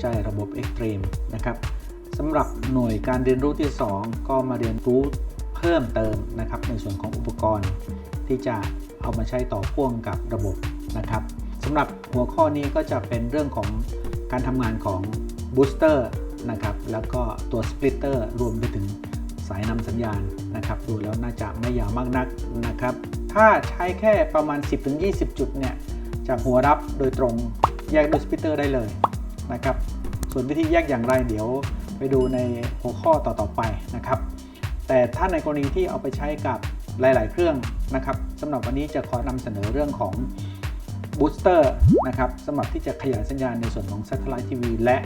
ใจระบบ Extreme นะครับสำหรับหน่วยการเรียนรู้ที่ 2 ก็มาเรียนรู้เพิ่มเติมนะครับในส่วนของอุปกรณ์ ที่จะเอามาใช้ต่อพ่วงกับระบบนะครับสำหรับหัวข้อนี้ก็จะเป็นเรื่องของการทำงานของบูสเตอร์นะครับแล้วก็ตัวสปลิตเตอร์รวมไปถึงสายนำสัญญาณนะครับดูแล้วน่าจะไม่ยาวมากนักนะครับ ถ้าใช้แค่ประมาณ 10-20 จุดเนี่ยจากหัวรับโดยตรงแยกด้วยสปลิตเตอร์ได้เลย นะครับ ส่วนวิธีแยกอย่างไรเดี๋ยวไปดูในหัวข้อต่อๆไปนะครับ แต่ถ้าในกรณีที่เอาไปใช้กับหลาย ๆ เครื่องนะครับสำหรับวันนี้จะขอนำเสนอเรื่องของบูสเตอร์นะครับสำหรับที่จะขยายสัญญาณในส่วนของ Satellite TV และ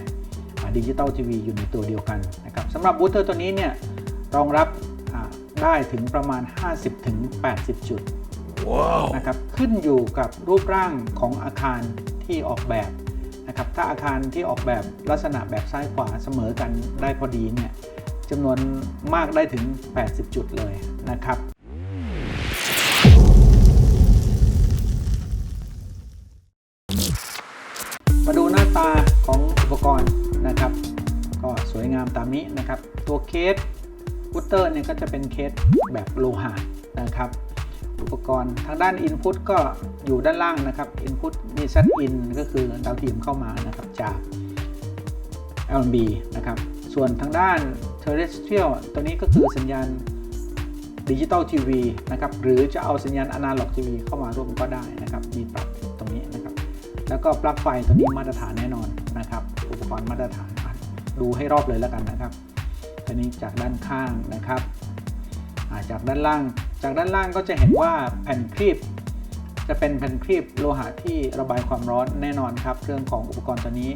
ดิจิตอลทีวีอยู่ในตัวเดียวกันนะครับสำหรับบูสเตอร์ตัวนี้เนี่ยรองรับอ่าได้ถึงประมาณ 50-80 จุดนะครับขึ้นอยู่กับรูปร่างของอาคารที่ออกแบบ นะครับถ้าอาคารที่ออกแบบลักษณะแบบซ้ายขวาเสมอกันได้พอดีเนี่ยจำนวนมากได้ถึง 80 จุดเลยนะครับมาดูหน้าตาของอุปกรณ์นะครับ ก็สวยงามตามนี้นะครับ ตัวเคสพุตเตอร์เนี่ยก็จะเป็นเคสแบบโลหะนะครับ อุปกรณ์ทางด้าน Input ก็อยู่ด้านล่างนะครับ Input มี Set In ก็คือดาวเทียมเข้ามานะครับจาก LNB นะครับ ส่วนทางด้าน Terrestrial ตัวนี้ก็คือสัญญาณดิจิตอลทีวีนะครับหรือจะเอาสัญญาณอนาล็อกทีวีเข้ามาร่วมก็ได้นะครับ มีปรับตรงนี้นะครับ แล้วก็ปลั๊กไฟตัวนี้มาตรฐานแน่นอนนะครับ อุปกรณ์มาตรฐานดูให้รอบเลยแล้วกันนะครับตัวนี้จากด้านข้างนะครับจากด้านล่าง จากด้านล่างก็จะเห็นว่าแผ่นครีบ จะเป็นแผ่นครีบโลหะที่ระบายความร้อนแน่นอนครับ เรื่องของอุปกรณ์ตัวนี้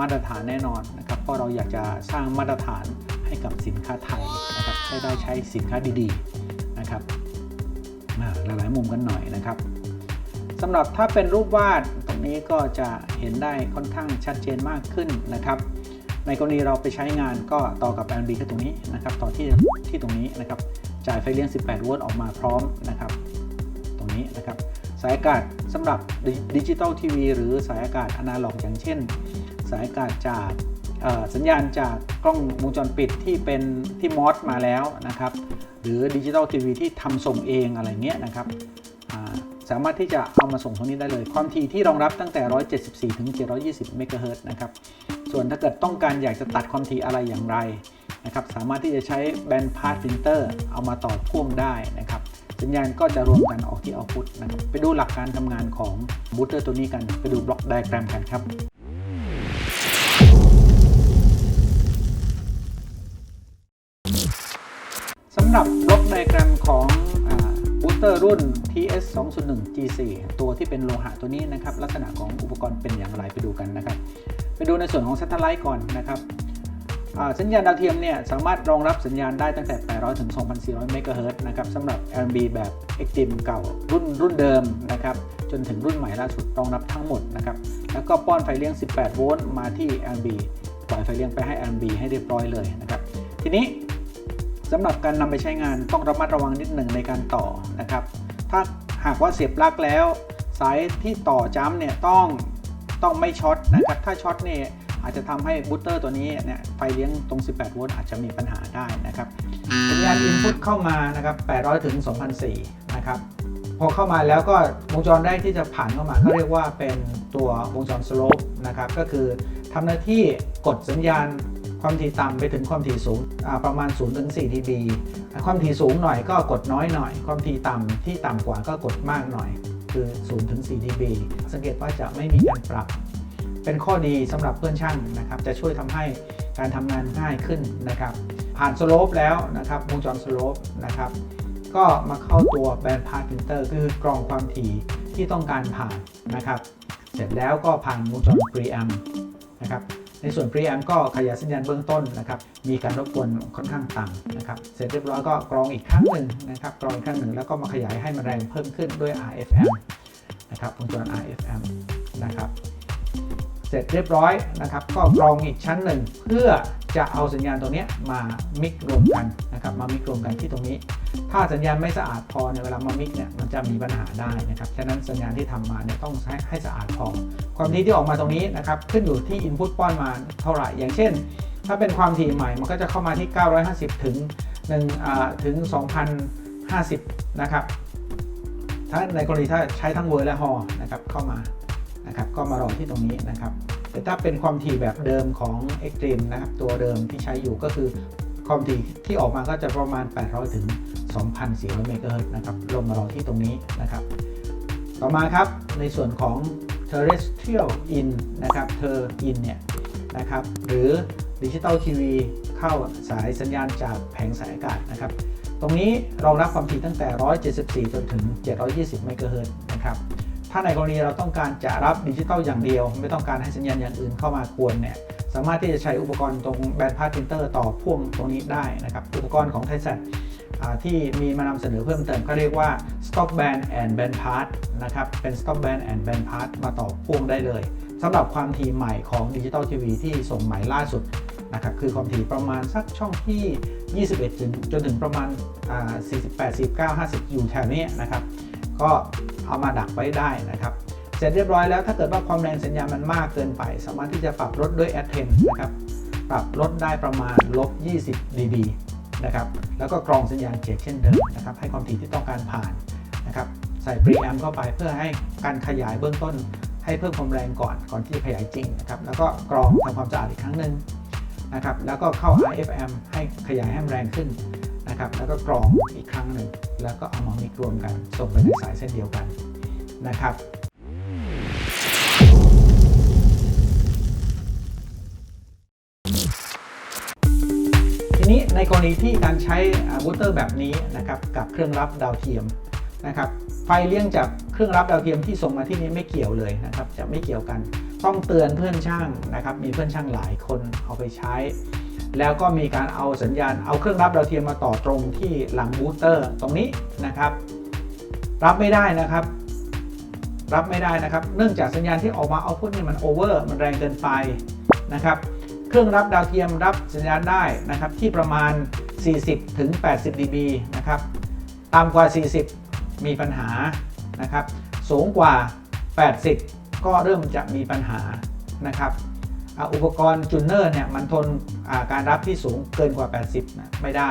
มาตรฐานแน่นอนนะครับ เพราะเราอยากจะสร้างมาตรฐานให้กับสินค้าไทยนะครับให้ได้ใช้สินค้าดีๆนะครับหลายๆมุมกันหน่อยนะครับสำหรับถ้าเป็นรูปวาดตรงนี้ก็จะเห็นได้ค่อนข้างชัดเจนมากขึ้นนะครับ ในกรณีเราไปใช้งานก็ต่อกับ LNB คือตรงนี้นะครับ ต่อที่ที่ตรงนี้นะครับ จ่ายไฟเลี้ยง 18 โวลต์ออกมาพร้อมนะครับ ตรงนี้นะครับ สายอากาศสำหรับดิจิตอลทีวีหรือสายอากาศอนาล็อกอย่างเช่น สายอากาศจากสัญญาณจากกล้องวงจรปิดที่เป็นที่มอสมาแล้วนะครับ หรือดิจิตอลทีวีที่ทำส่งเองอะไรเงี้ยนะครับสามารถที่จะเอามาส่งตรงนี้ได้เลย ความถี่ที่รองรับตั้งแต่ 174 ถึง 720 เมกะเฮิรตซ์นะครับ ส่วนถ้าเกิดต้องการอยากจะตัดความถี่อะไรอย่างไร นะครับสามารถที่จะใช้แบนด์พาสฟิลเตอร์เอามาต่อพ่วงได้นะครับ สัญญาณก็จะรวมกันออกที่เอาพุตนะครับไปดูหลักการทำงานของบูตเตอร์ตัวนี้กัน ไปดูบล็อกไดอะแกรมกันครับสำหรับบล็อกไดอะแกรมของบูสเตอร์รุ่น TS 2 0 1 G4 ตัวที่เป็นโลหะตัวนี้นะครับ ลักษณะของอุปกรณ์เป็นอย่างไรไปดูกันนะครับ ไปดูในส่วนของ Satellite ก่อนนะครับ สัญญาณดาวเทียมเนี่ยสามารถรองรับสัญญาณได้ตั้งแต่ 800 ถึง 2,400 เมกะเฮิรตซ์นะครับสำหรับ LNB แบบ Extreme เก่ารุ่นรุ่นเดิมนะครับจนถึงรุ่นใหม่ล่าสุดรองรับทั้งหมดนะครับแล้วก็ป้อนไฟเลี้ยง 18 โวลต์มาที่ LNB ปล่อยไฟเลี้ยงไปให้ LNB ให้เรียบร้อยเลยนะครับทีนี้สำหรับการนำไปใช้งานต้องระมัดระวังนิดหนึ่งในการต่อนะครับถ้าหากว่าเสียบปลั๊กแล้ว สายที่ต่อจ้ำเนี่ยต้องต้องไม่ช็อตนะครับถ้าช็อตเนี่ย อาจจะทำให้บูสเตอร์ตัวนี้เนี่ยไฟเลี้ยงตรง 18 โวลต์อาจจะมีปัญหาได้นะครับสัญญาณ Input เข้ามานะครับ 800 ถึง 2004 นะครับ พอเข้ามาแล้วก็วงจรแรกที่จะผ่านเข้ามาเขาเรียกว่าเป็นตัววงจร slope นะครับ ก็คือทำหน้าที่กดสัญญาณความถี่ต่ำไปถึงความถี่สูงประมาณ 0 ถึง 4 dB ความถี่สูงหน่อยก็กดน้อยหน่อย ความถี่ต่ำที่ต่ำกว่าก็กดมากหน่อย คือ 0 ถึง 4 dB สังเกตว่าจะไม่มีการปรับ เป็นข้อดีสำหรับเพื่อนช่างนะครับ จะช่วยทำให้การทำงานง่ายขึ้นนะครับ ผ่านสโลปแล้วนะครับวงจรสโลปนะครับ ก็มาเข้าตัวแบนด์พาสฟิลเตอร์คือกรองความถี่ที่ต้องการผ่านนะครับ เสร็จแล้วก็ผ่านวงจร preamp นะครับในส่วน preamp ก็ขยายสัญญาณเบื้องต้นนะครับ มีการรบกวนค่อนข้างต่ำนะครับ เสร็จเรียบร้อยก็กรองอีกครั้งหนึ่งนะครับ กรองอีกครั้งหนึ่งแล้วก็มาขยายให้มันแรงเพิ่มขึ้นด้วย RFM นะครับวงจร RFM นะครับ เสร็จเรียบร้อยนะครับ ก็กรองอีกชั้นหนึ่ง เพื่อจะเอาสัญญาณตรงนี้มามิกรวมกันนะครับมามิกรวมกันที่ตรงนี้ ถ้าสัญญาณไม่สะอาดพอเนี่ยเวลามามิกเนี่ยมันจะมีปัญหาได้นะครับฉะนั้นสัญญาณที่ทำมาเนี่ยต้องใช้ให้สะอาดพอ ความถี่ที่ออกมาตรงนี้นะครับขึ้นอยู่ที่ Input ป้อนมาเท่าไหร่ อย่างเช่น ถ้าเป็นความถี่ใหม่มันก็จะเข้ามาที่ 950 ถึง1อ่าถึง 2050 นะครับถ้าในกรณีถ้าใช้ทั้งเวอร์และฮอนะครับเข้ามา นะครับก็มารอที่ตรงนี้นะครับแต่ถ้าเป็นความถี่แบบเดิมของ Extreme นะครับตัวเดิมที่ใช้อยู่ก็คือความถี่ที่ออกมาก็จะประมาณ 800 ถึง 2,400 เมกะเฮิรตซ์นะครับลงมารอที่ตรงนี้นะครับ ต่อมาครับในส่วนของ terrestrial in นะครับ ter in เนี่ยนะครับหรือดิจิตอลทีวีเข้าสายสัญญาณจากแผงสายอากาศนะครับ ตรงนี้รองรับความถี่ตั้งแต่ 174 จนถึง 720 เมกะเฮิรตซ์นะครับ ถ้าในกรณีเราต้องการจะรับดิจิตอลอย่างเดียว ไม่ต้องการให้สัญญาณอย่างอื่นเข้ามากวนเนี่ยสามารถที่จะใช้อุปกรณ์ตรงแบนด์พาสพินเตอร์ต่อพ่วงตรงนี้ได้นะครับอุปกรณ์ของไทยแซที่มีมานำเสนอเพิ่มเติมก็เรียกว่า Stop Band and Band Pass นะครับ เป็น Stop Band and Band Pass มาต่อพ่วงได้เลยสำหรับความถี่ใหม่ของดิจิตอลทีวีที่ส่งใหม่ล่าสุดนะครับคือความถี่ประมาณสักช่องที่ 21 จนจนถึงประมาณอ่า48 49 50 อยู่แถวนี้นะครับ ก็เอามาดักไว้ได้นะครับเสร็จเรียบร้อยแล้วถ้าเกิดว่าความแรงสัญญาณมันมากเกินไป สามารถที่จะปรับลดด้วย a d 10นะครับปรับลดได้ประมาณลบ 20 dB นะครับแล้วก็กรองสัญญาณเช็คเช่นเดิมนะครับให้ความถี่ที่ต้องการผ่านนะครับใส่ปรีแอมเข้าไปเพื่อให้การขยายเบื้องต้น ให้เพิ่มความแรงก่อนก่อนที่จะขยายจริงนะครับแล้วก็กรองทำความสะอาดอีกครั้งหนึ่งนะครับแล้วก็เข้า RFM ให้ขยายให้แรงขึ้น นะครับ แล้วก็กรองอีกครั้งหนึ่ง แล้วก็เอามามิกรวมกัน ส่งไปในสายเส้นเดียวกันนะครับทีนี้ในกรณีที่การใช้บูเตอร์แบบนี้นะครับกับเครื่องรับดาวเทียมนะครับไฟเลี้ยงจากเครื่องรับดาวเทียมที่ส่งมาที่นี้ไม่เกี่ยวเลยนะครับจะไม่เกี่ยวกันต้องเตือนเพื่อนช่างนะครับมีเพื่อนช่างหลายคนเอาไปใช้ แล้วก็มีการเอาสัญญาณเอาเครื่องรับดาวเทียมมาต่อตรงที่หลังบูตเตอร์ตรงนี้นะครับ รับไม่ได้นะครับ รับไม่ได้นะครับ เนื่องจากสัญญาณที่ออกมาเอาพุทเนี่ยมันโอเวอร์มันแรงเกินไปนะครับ เครื่องรับดาวเทียมรับสัญญาณได้นะครับ ที่ประมาณ 40 ถึง 80 dB นะครับต่ำกว่า 40 มีปัญหานะครับ สูงกว่า 80 ก็เริ่มจะมีปัญหานะครับ อุปกรณ์จูนเนอร์เนี่ยมันทนการรับที่สูงเกินกว่า 80นะไม่ได้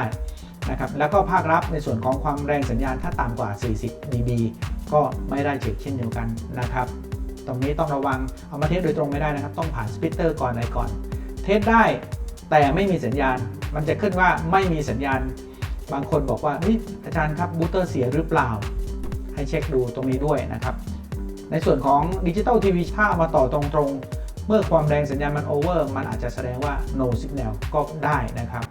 นะครับแล้วก็ภาครับในส่วนของความแรงสัญญาณถ้าต่ำกว่า 40 dB ก็ไม่ได้เช็คเช่นเดียวกันนะครับ ตรงนี้ต้องระวังเอามาเทสโดยตรงไม่ได้นะครับ ต้องผ่านสปิเตอร์ก่อนอะไรก่อน เทสได้แต่ไม่มีสัญญาณ มันจะขึ้นว่าไม่มีสัญญาณ บางคนบอกว่านี่อาจารย์ครับบูตเตอร์เสียหรือเปล่า ให้เช็คดูตรงนี้ด้วยนะครับ ในส่วนของดิจิตอลทีวีถ้าเอามาต่อตรง เมื่อความแรงสัญญาณมันโอเวอร์มันอาจจะแสดงว่า no signal ก็ได้นะครับ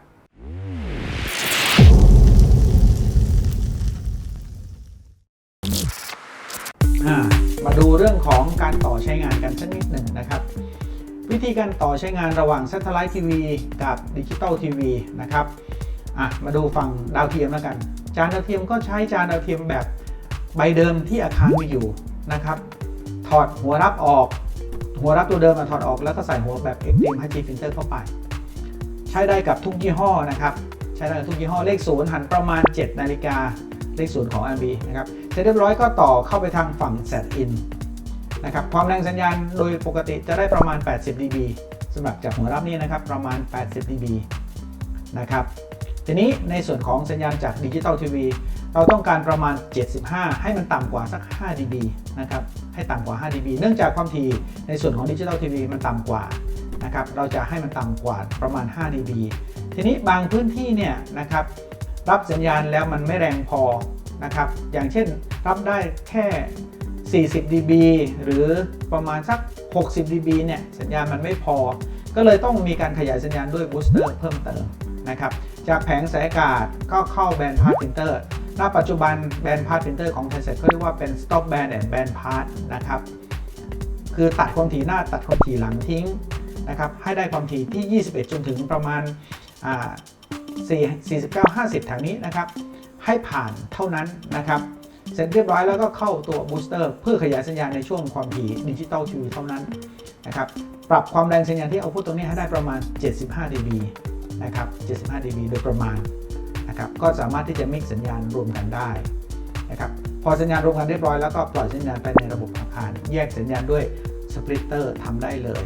อ่ามาดูเรื่องของการต่อใช้งานกันสักนิดหนึ่งนะครับ วิธีการต่อใช้งานระหว่าง Satellite TV กับ Digital TV นะครับอะมาดูฝั่งดาวเทียมแล้วกัน จานดาวเทียมก็ใช้จานดาวเทียมแบบใบเดิมที่อาคารมีอยู่นะครับ ถอดหัวรับออก หัวรับตัวเดิมมาถอดออกแล้วก็ใส่หัวแบบ Extreme High G Filter เข้าไป ใช้ได้กับทุกยี่ห้อนะครับ ใช้ได้กับทุกยี่ห้อเลขศูนย์หันประมาณ 7 นาฬิกาเลขศูนย์ของ RB นะครับเสร็จเรียบร้อยก็ต่อเข้าไปทางฝั่ง Set In นะครับความแรงสัญญาณโดยปกติจะได้ประมาณ 80 dB สำหรับจากหัวรับนี้นะครับประมาณ 80 dB นะครับทีนี้ในส่วนของสัญญาณจากดิจิตอลทีวีเราต้องการประมาณ 75 ให้มันต่ำกว่าสัก 5 dB นะครับ ให้ต่ำกว่า 5 dB เนื่องจากความถี่ในส่วนของดิจิตอลทีวีมันต่ำกว่านะครับเราจะให้มันต่ำกว่าประมาณ 5 dB ทีนี้บางพื้นที่เนี่ยนะครับรับสัญญาณแล้วมันไม่แรงพอนะครับอย่างเช่นรับได้แค่ 40 dB หรือประมาณสัก 60 dB เนี่ยสัญญาณมันไม่พอ ก็เลยต้องมีการขยายสัญญาณด้วยบูสเตอร์เพิ่มเติมนะครับจากแผงสายอากาศก็เข้าแบนด์พาสฟิลเตอร์ ณปัจจุบันแบนด์พาสฟิลเตอร์ของไทเซ็ตเขาเรียกว่าเป็น stop band and band pass นะครับ คือตัดความถี่หน้าตัดความถี่หลังทิ้งนะครับ ให้ได้ความถี่ที่ 21 จนถึงประมาณ 49-50 แถวนี้นะครับ ให้ผ่านเท่านั้นนะครับเสร็จเรียบร้อยแล้วก็เข้าตัวบูสเตอร์เพื่อขยายสัญญาณในช่วงความถี่ดิจิตอลทีวีเท่านั้นนะครับ ปรับความแรงสัญญาณที่เอาพุตตรงนี้ให้ได้ประมาณ 75 dB นะครับ 75 dB โดยประมาณ นะครับก็สามารถที่จะ mix สัญญาณรวมกันได้นะครับพอสัญญาณรวมกันเรียบร้อยแล้วก็ปล่อยสัญญาณไปในระบบอาคาร แยกสัญญาณด้วยสปลิตเตอร์ทำได้เลย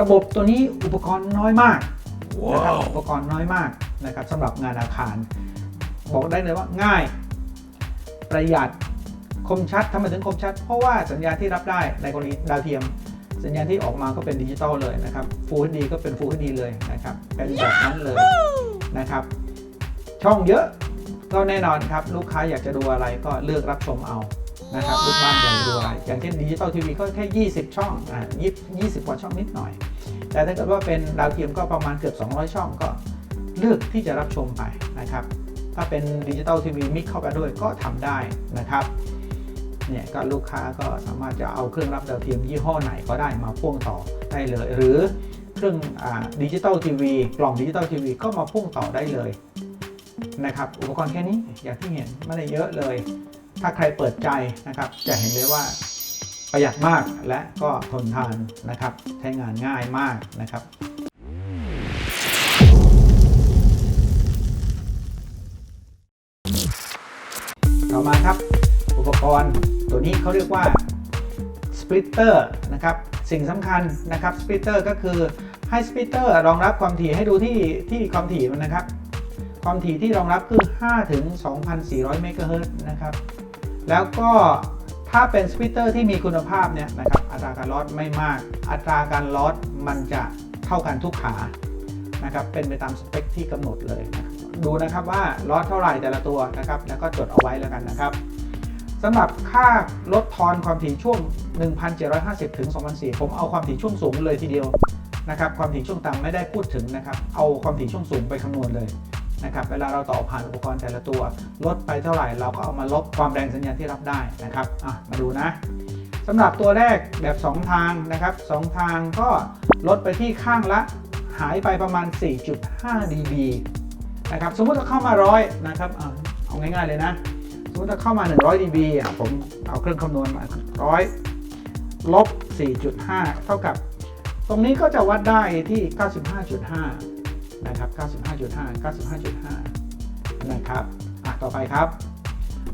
ระบบตัวนี้อุปกรณ์น้อยมากนะครับอุปกรณ์น้อยมากนะครับสำหรับงานอาคาร บอกได้เลยว่าง่าย ประหยัดคมชัดทำไมถึงคมชัด เพราะว่าสัญญาณที่รับได้ในกรณีดาวเทียม สัญญาณที่ออกมาก็เป็นดิจิตอลเลยนะครับ Full HD ก็เป็น Full HD เลยนะครับ เป็นแบบนั้นเลยนะครับ ช่องเยอะก็แน่นอนครับ ลูกค้าอยากจะดูอะไรก็เลือกรับชมเอานะครับลูกบ้านอยากดูอะไรอย่างเช่นดิจิตอลทีวีก็แค่ 20 ช่องอ่า20 20กว่าช่องนิดหน่อย แต่ถ้าเกิดว่าเป็นดาวเทียมก็ประมาณเกือบ 200 ช่องก็เลือกที่จะรับชมไปนะครับ ถ้าเป็นดิจิตอลทีวีมิกเข้าไปด้วยก็ทำได้นะครับ เนี่ยก็ลูกค้าก็สามารถจะเอาเครื่องรับดาวเทียมยี่ห้อไหนก็ได้มาพ่วงต่อได้เลย หรือเครื่องดิจิตอลทีวีกล่องดิจิตอลทีวีก็มาพ่วงต่อได้เลยนะครับอุปกรณ์แค่นี้อย่างที่เห็นไม่ได้เยอะเลย ถ้าใครเปิดใจนะครับ จะเห็นเลยว่าประหยัดมากและก็ทนทานนะครับ ใช้งานง่ายมากนะครับต่อมาครับ กร ตัวนี้เขาเรียกว่าสปลิตเตอร์นะครับ สิ่งสำคัญนะครับสปลิตเตอร์ก็คือให้สปลิตเตอร์รองรับความถี่ให้ดูที่ที่ความถี่มันนะครับ ความถี่ที่รองรับคือ 5 ถึง 2,400 เมกะเฮิรตซ์นะครับ แล้วก็ถ้าเป็นสปลิตเตอร์ที่มีคุณภาพเนี่ยนะครับ อัตราการลอดไม่มาก อัตราการลอดมันจะเท่ากันทุกขานะครับ เป็นไปตามสเปคที่กำหนดเลยนะดูนะครับว่าลอดเท่าไหร่แต่ละตัวนะครับ แล้วก็จดเอาไว้แล้วกันนะครับ สำหรับค่าลดทอนความถี่ช่วง 1,750 ถึง2,400ผมเอาความถี่ช่วงสูงเลยทีเดียวนะครับ ความถี่ช่วงต่ำไม่ได้พูดถึงนะครับ เอาความถี่ช่วงสูงไปคำนวณเลยนะครับ เวลาเราต่อผ่านอุปกรณ์แต่ละตัว ลดไปเท่าไหร่เราก็เอามาลบความแรงสัญญาณที่รับได้นะครับมาดูนะสำหรับตัวแรกแบบ 2 ทางนะครับ 2 ทางก็ลดไปที่ข้างละหายไปประมาณ 4.5 dB นะครับ สมมติถ้าเข้ามาร้อยนะครับอเอาง่ายๆเลยนะ ถ้าเข้ามา 100 dB อะผมเอาเครื่องคำนวณมาร้อยลบ 4.5 เท่ากับ ตรงนี้ก็จะวัดได้ที่ 95.5 นะครับ 95.5 95.5 นะครับ อะ ต่อไปครับ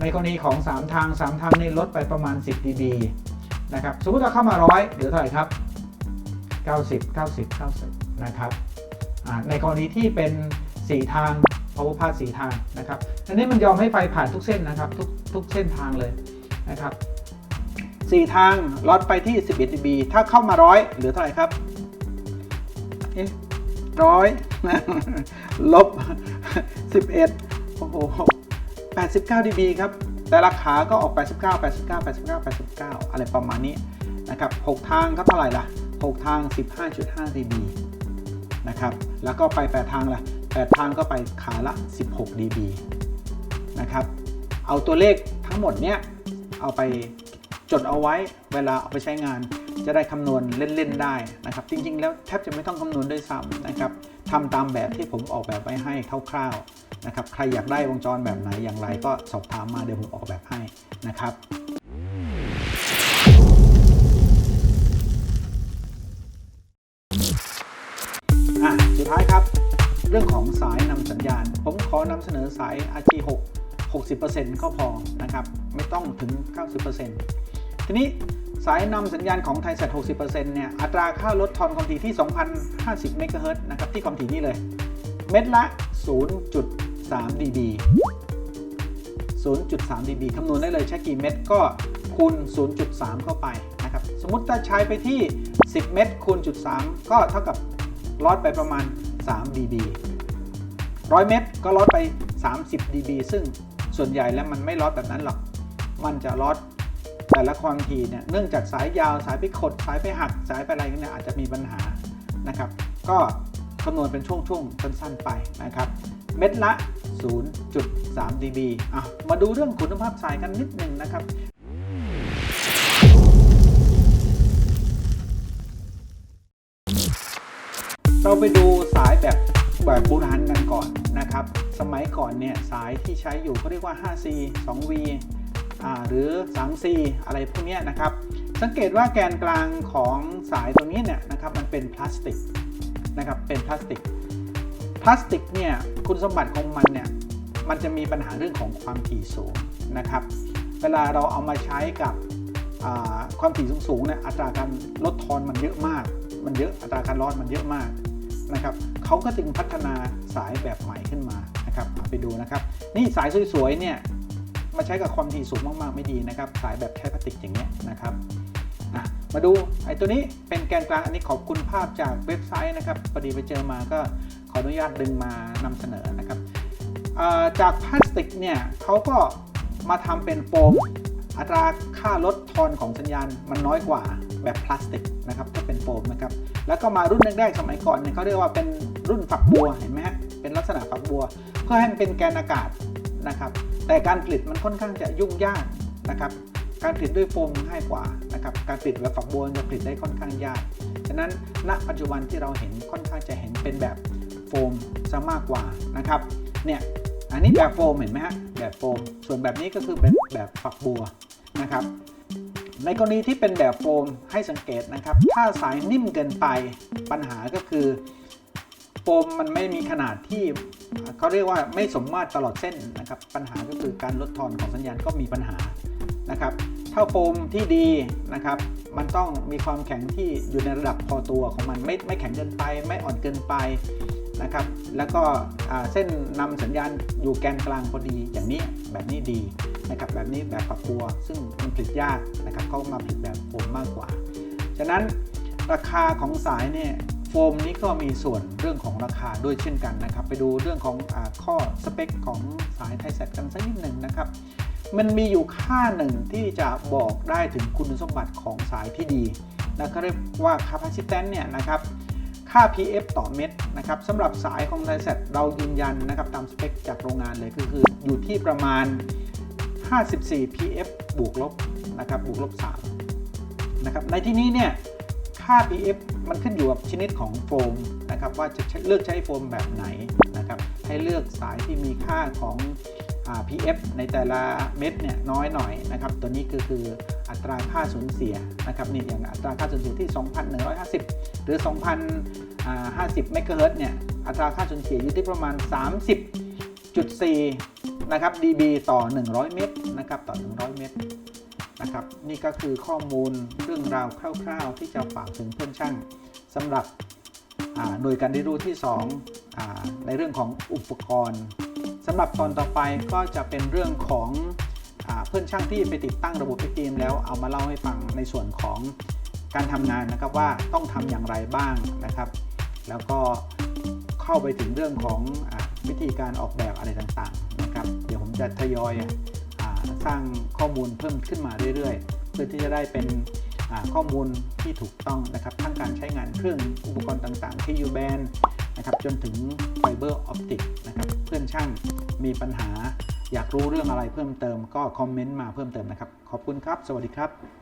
ในกรณีของ 3 ทาง 3 ทางนี่ลดไปประมาณ 10 dB นะครับ สมมติเราเข้ามา 100เหลือเท่าไหร่ครับ 90 90 90 นะครับอ่าในกรณีที่เป็น 4 ทาง power path 4ทางนะครับอันนี้มันยอมให้ไฟผ่านทุกเส้นนะครับ ทุกทุกเส้นทางเลยนะครับ4ทางลดไปที่ 11 dB ถ้าเข้ามา100เหลือเท่าไหร่ครับเอ๊ะร้อยลบ 11 โอ้โห 89 dB ครับ แต่ราคาก็ออก 89 89 89 89 อะไรประมาณนี้นะครับ 6 ทางครับเท่าไหร่ล่ะ 6 ทาง 15.5 dB นะครับ แล้วก็ไป 8 ทางล่ะ 8ทางก็ไปขาละ 16 dB นะครับ เอาตัวเลขทั้งหมดเนี้ยเอาไปจดเอาไว้เวลาเอาไปใช้งานจะได้คำนวณเล่น ๆ ได้นะครับ จริง ๆ แล้วแทบจะไม่ต้องคำนวณด้วยซ้ำนะครับทำตามแบบที่ผมออกแบบไว้ให้คร่าวๆนะครับ ใครอยากได้วงจรแบบไหนอย่างไรก็สอบถามมาเดี๋ยวผมออกแบบให้นะครับ ผมขอนำเสนอสาย RG6 60%ก็พอนะครับ ไม่ต้องถึง 90%ทีนี้สายนำสัญญาณของไทยเซ็ต60%เนี่ย อัตราค่าลดทอนความถี่ที่ 2,050 เมกะเฮิรตซ์นะครับ ที่ความถี่นี้เลย เม็ดละ 0.3 dB 0.3 dB คำนวณได้เลยใช้กี่เม็ดก็คูณ 0.3 เข้าไปนะครับ สมมติถ้าใช้ไปที่ 10 เม็ดคูณ 0.3 ก็เท่ากับลดไปประมาณ 3 dB 100 เม็ดก็ลดไป 30 dB ซึ่งส่วนใหญ่แล้วมันไม่ลดแบบนั้นหรอก มันจะลดแต่ละความถี่เนี่ยเนื่องจากสายยาวสายไปขด สายไปหัก สายไปอะไรเนี่ยอาจจะมีปัญหานะครับ ก็คำนวณเป็นช่วงๆสั้นๆไปนะครับ เม็ดละ 0.3 dB อะมาดูเรื่องคุณภาพสายกันนิดหนึ่งนะครับเราไปดูสายแบบแบบโบราณกันก่อน นะครับสมัยก่อนเนี่ยสายที่ใช้อยู่เขาเรียกว่า 5C 2V หรือ 3C อะไรพวกนี้นะครับ สังเกตว่าแกนกลางของสายตัวนี้เนี่ยนะครับมันเป็นพลาสติกนะครับเป็นพลาสติกพลาสติกเนี่ยคุณสมบัติของมันเนี่ยมันจะมีปัญหาเรื่องของความถี่สูงนะครับเวลาเราเอามาใช้กับความถี่สูงๆเนี่ยอัตราการลดทอนมันเยอะมาก มันเยอะอัตราการรอดมันเยอะมากนะครับ เขาก็จึงพัฒนาสายแบบใหม่ขึ้นมานะครับเอาไปดูนะครับ นี่สายสวยๆเนี่ยมาใช้กับความถี่สูงมากๆไม่ดีนะครับ สายแบบใช้พลาสติกอย่างเงี้ยนะครับมาดูไอ้ตัวนี้เป็นแกนกลางอันนี้ขอบคุณภาพจากเว็บไซต์นะครับพอดีไปเจอมาก็ขออนุญาตดึงมานำเสนอนะครับจากพลาสติกเนี่ยเขาก็มาทำเป็นโฟม อัตราค่าลดทอนของสัญญาณมันน้อยกว่าแบบพลาสติกนะครับถ้าเป็นโฟมนะครับแล้วก็มารุ่นแรกๆสมัยก่อนเนี่ยเขาเรียกว่าเป็นรุ่นฝักบัวเห็นไหมฮะเป็นลักษณะฝักบัว เพื่อให้มันเป็นแกนอากาศนะครับแต่การผลิตมันค่อนข้างจะยุ่งยากนะครับการผลิตด้วยโฟมง่ายกว่านะครับการผลิตแบบฝักบัวจะผลิตได้ค่อนข้างยากฉะนั้นณปัจจุบันที่เราเห็นค่อนข้างจะเห็นเป็นแบบโฟมซะมากกว่านะครับเนี่ย อันนี้แบบโฟมเห็นไหมฮะแบบโฟม ส่วนแบบนี้ก็คือเป็นแบบฝักบัวนะครับ ในกรณีที่เป็นแบบโฟมให้สังเกตนะครับ ถ้าสายนิ่มเกินไปปัญหาก็คือโฟมมันไม่มีขนาดที่เขาเรียกว่าไม่สมมาตรตลอดเส้นนะครับ ปัญหาก็คือการลดทอนของสัญญาณก็มีปัญหานะครับ ถ้าโฟมที่ดีนะครับ มันต้องมีความแข็งที่อยู่ในระดับพอตัวของมันไม่ไม่แข็งเกินไป ไม่อ่อนเกินไป นะครับ แล้วก็เส้นนำสัญญาณอยู่แกนกลางพอดีอย่างนี้แบบนี้ดีนะครับแบบนี้แบบฝักบัว ซึ่งมันผลิตยากนะครับเขามาผลิตแบบโฟมมากกว่า ฉะนั้นราคาของสายเนี่ยโฟมนี้ก็มีส่วนเรื่องของราคาด้วยเช่นกันนะครับ ไปดูเรื่องของอข้อสเปคของสายไทยแซดกันสักนิดหนึ่งนะครับ มันมีอยู่ค่าหนึ่งที่จะบอกได้ถึงคุณสมบัติของสายที่ดีนะเขาเรียกว่า capacitance เนี่ยนะครับ ค่า PF ต่อเม็ดนะครับสำหรับสายของไทเซตเรายืนยันนะครับตามสเปคจากโรงงานเลยคือคืออยู่ที่ประมาณ 54 PF บวกลบนะครับบวกลบ3นะครับในที่นี้เนี่ยค่า PF มันขึ้นอยู่กับชนิดของโฟมนะครับว่าจะเลือกใช้โฟมแบบไหนนะครับให้เลือกสายที่มีค่าของอ่า PF ในแต่ละเม็ดเนี่ยน้อยหน่อยนะครับตัวนี้คือคืออัตราค่าสูญเสียนะครับนี่อย่างอัตราค่าสูญเสียที่ 2,150 หรือ 50เมกะเฮิรตซ์เนี่ยอัตราค่าสูญเสียอยู่ที่ประมาณ 30.4 นะครับ dB ต่อ 100 เมตรนะครับต่อ 100 เมตรนะครับนี่ก็คือข้อมูลเรื่องราวคร่าว ๆ ที่จะฝากถึงเพื่อนช่างสำหรับหน่วยการเรียนรู้ที่2อ่าในเรื่องของอุปกรณ์สำหรับตอนต่อไปก็จะเป็นเรื่องของอาเพื่อนช่างที่ไปติดตั้งระบบ STM แล้วเอามาเล่าให้ฟังในส่วนของการทำงานนะครับว่าต้องทำอย่างไรบ้างนะครับ แล้วก็เข้าไปถึงเรื่องของอวิธีการออกแบบอะไรต่างๆนะครับ เดี๋ยวผมจะทยอยอสร้างข้อมูลเพิ่มขึ้นมาเรื่อยๆ เพื่อที่จะได้เป็นข้อมูลที่ถูกต้องนะครับทั้งการใช้งานเครื่องอุปกรณ์ต่างๆที่ยูแบนนะครับจนถึงไฟเบอร์ออปติกนะครับเพื่อนช่างมีปัญหาอยากรู้เรื่องอะไรเพิ่มเติมก็คอมเมนต์มาเพิ่มเติมนะครับ ขอบคุณครับ สวัสดีครับ